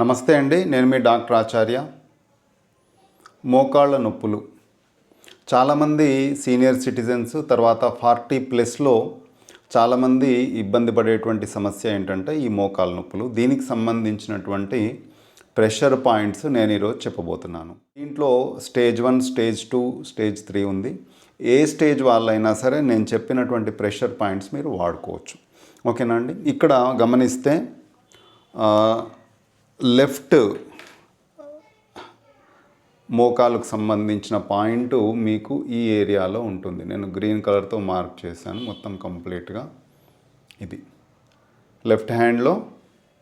నమస్తే అండి నేను మీ డాక్టర్ ఆచార్య. మోకాళ్ళ నొప్పులు. చాలామంది సీనియర్ సిటిజన్స్ తర్వాత ఫార్టీ ప్లస్లో చాలామంది ఇబ్బంది పడేటువంటి సమస్య ఏంటంటే ఈ మోకాళ్ళ నొప్పులు. దీనికి సంబంధించినటువంటి ప్రెషర్ పాయింట్స్ నేను ఈరోజు చెప్పబోతున్నాను. దీంట్లో stage one stage two stage three ఉంది. ఏ స్టేజ్ వాళ్ళైనా సరే నేను చెప్పినటువంటి ప్రెషర్ పాయింట్స్ మీరు వాడుకోవచ్చు. ఓకేనా అండి? ఇక్కడ గమనిస్తే లెఫ్ట్ మోకాలకు సంబంధించిన పాయింట్ మీకు ఈ ఏరియాలో ఉంటుంది. నేను గ్రీన్ కలర్తో మార్క్ చేశాను మొత్తం కంప్లీట్గా. ఇది. లెఫ్ట్ హ్యాండ్లో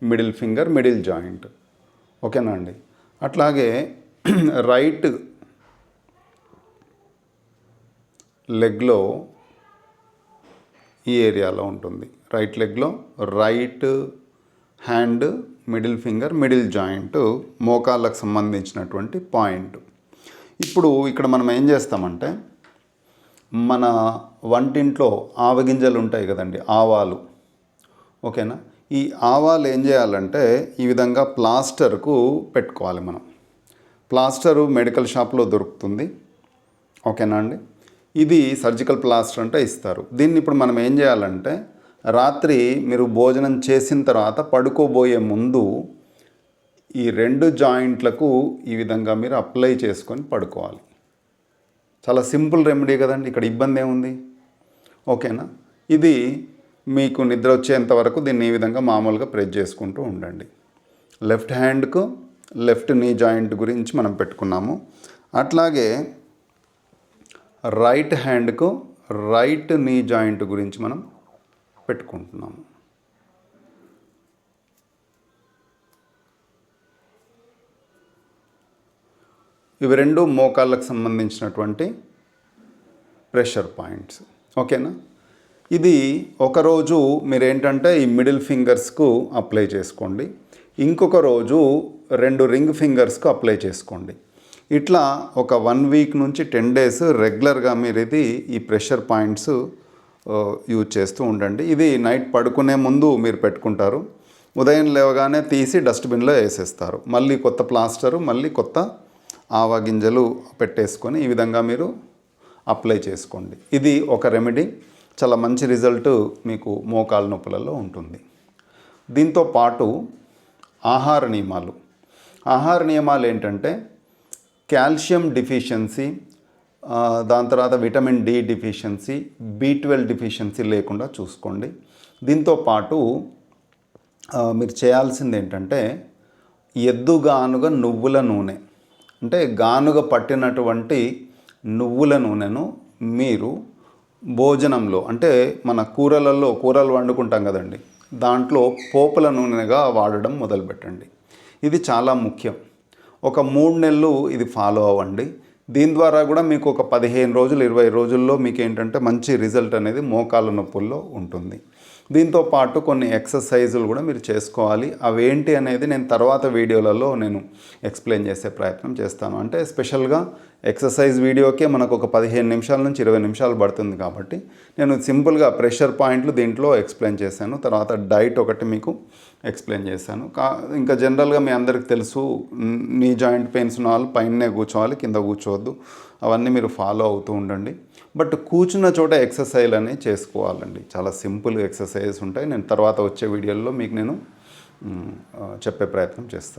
మిడిల్ ఫింగర్ మిడిల్ జాయింట్. ఓకేనా అండి? అట్లాగే రైట్ లెగ్లో ఈ ఏరియాలో ఉంటుంది. Right లెగ్లో right hand middle finger middle joint మోకాళ్ళకు సంబంధించినటువంటి పాయింట్. ఇప్పుడు ఇక్కడ మనం ఏం చేస్తామంటే మన వంటింట్లో ఆవగింజలు ఉంటాయి కదండి ఆవాలు. ఓకేనా? ఈ ఆవాలు ఏం చేయాలంటే ఈ విధంగా ప్లాస్టర్కు పెట్టుకోవాలి మనం. ప్లాస్టరు మెడికల్ షాప్లో దొరుకుతుంది. ఓకేనా అండి? ఇది సర్జికల్ ప్లాస్టర్ అంటే ఇస్తారు. దీన్ని ఇప్పుడు మనం ఏం చేయాలంటే రాత్రి మీరు భోజనం చేసిన తర్వాత పడుకోబోయే ముందు ఈ రెండు జాయింట్లకు ఈ విధంగా మీరు అప్లై చేసుకొని పడుకోవాలి. చాలా సింపుల్ రెమెడీ కదండి ఇక్కడ ఇబ్బంది ఏముంది? ఓకేనా? ఇది మీకు నిద్ర వచ్చేంత వరకు దీన్ని ఈ విధంగా మామూలుగా ప్రెస్ చేసుకుంటూ ఉండండి. లెఫ్ట్ హ్యాండ్కు లెఫ్ట్ నీ జాయింట్ గురించి మనం పెట్టుకున్నాము. అట్లాగే రైట్ హ్యాండ్కు రైట్ నీ జాయింట్ గురించి మనం పెట్టుకుంటున్నాము. ఇవి రెండు మోకాళ్ళకు సంబంధించినటువంటి ప్రెషర్ పాయింట్స్. ఓకేనా? ఇది ఒకరోజు మీరేంటంటే ఈ మిడిల్ ఫింగర్స్కు అప్లై చేసుకోండి. ఇంకొక రోజు రెండు రింగ్ ఫింగర్స్కు అప్లై చేసుకోండి. ఇట్లా ఒక వన్ వీక్ నుంచి టెన్ డేస్ రెగ్యులర్గా మీరు ఇది ఈ ప్రెషర్ పాయింట్స్ యూజ్ చేస్తూ ఉండండి. ఇది నైట్ పడుకునే ముందు మీరు పెట్టుకుంటారు. ఉదయం లేవగానే తీసి డస్ట్బిన్లో వేసేస్తారు. మళ్ళీ కొత్త ప్లాస్టరు మళ్ళీ కొత్త ఆవా గింజలు పెట్టేసుకొని ఈ విధంగా మీరు అప్లై చేసుకోండి. ఇది ఒక రెమెడీ చాలా మంచి రిజల్ట్ మీకు మోకాలు నొప్పులలో ఉంటుంది. దీంతో పాటు ఆహార నియమాలు. ఆహార నియమాలు ఏంటంటే కాల్షియం డిఫిషియన్సీ దాని తర్వాత vitamin D deficiency B twelve deficiency లేకుండా చూసుకోండి. దీంతో పాటు మీరు చేయాల్సింది ఏంటంటే ఎద్దు గానుగ నువ్వుల నూనె. అంటే గానుగ పట్టినటువంటి నువ్వుల నూనెను మీరు భోజనంలో అంటే మన కూరలలో కూరలు వండుకుంటాం కదండి దాంట్లో పోపుల నూనెగా వాడడం మొదలుపెట్టండి. ఇది చాలా ముఖ్యం. ఒక మూడు నెలలు ఇది ఫాలో అవ్వండి. దీని ద్వారా కూడా మీకు ఒక పదిహేను రోజులు ఇరవై రోజుల్లో మీకు ఏంటంటే మంచి రిజల్ట్ అనేది మోకాళ్ళ నొప్పుల్లో ఉంటుంది. దీంతో పాటు కొన్ని ఎక్సర్సైజులు కూడా మీరు చేసుకోవాలి. అవేంటి అనేది నేను తర్వాత వీడియోలలో నేను ఎక్స్ప్లెయిన్ చేసే ప్రయత్నం చేస్తాను. అంటే స్పెషల్గా ఎక్సర్సైజ్ వీడియోకే మనకు ఒక పదిహేను నిమిషాల నుంచి ఇరవై నిమిషాలు పడుతుంది కాబట్టి నేను సింపుల్గా ప్రెషర్ పాయింట్లు దీంట్లో ఎక్స్ప్లెయిన్ చేశాను. తర్వాత డైట్ ఒకటి మీకు ఎక్స్ప్లెయిన్ చేశాను. కా ఇంకా జనరల్గా మీ అందరికి తెలుసు నీ జాయింట్ పెయిన్స్ ఉన్న వాళ్ళు పైనే కూర్చోవాలి కింద కూర్చోవద్దు. అవన్నీ మీరు ఫాలో అవుతూ ఉండండి. బట్ కూర్చున్న చోట ఎక్సర్సైజ్ అనేవి చేసుకోవాలండి. చాలా సింపుల్ ఎక్సర్సైజెస్ ఉంటాయి. నేను తర్వాత వచ్చే వీడియోల్లో మీకు నేను చెప్పే ప్రయత్నం చేస్తాను.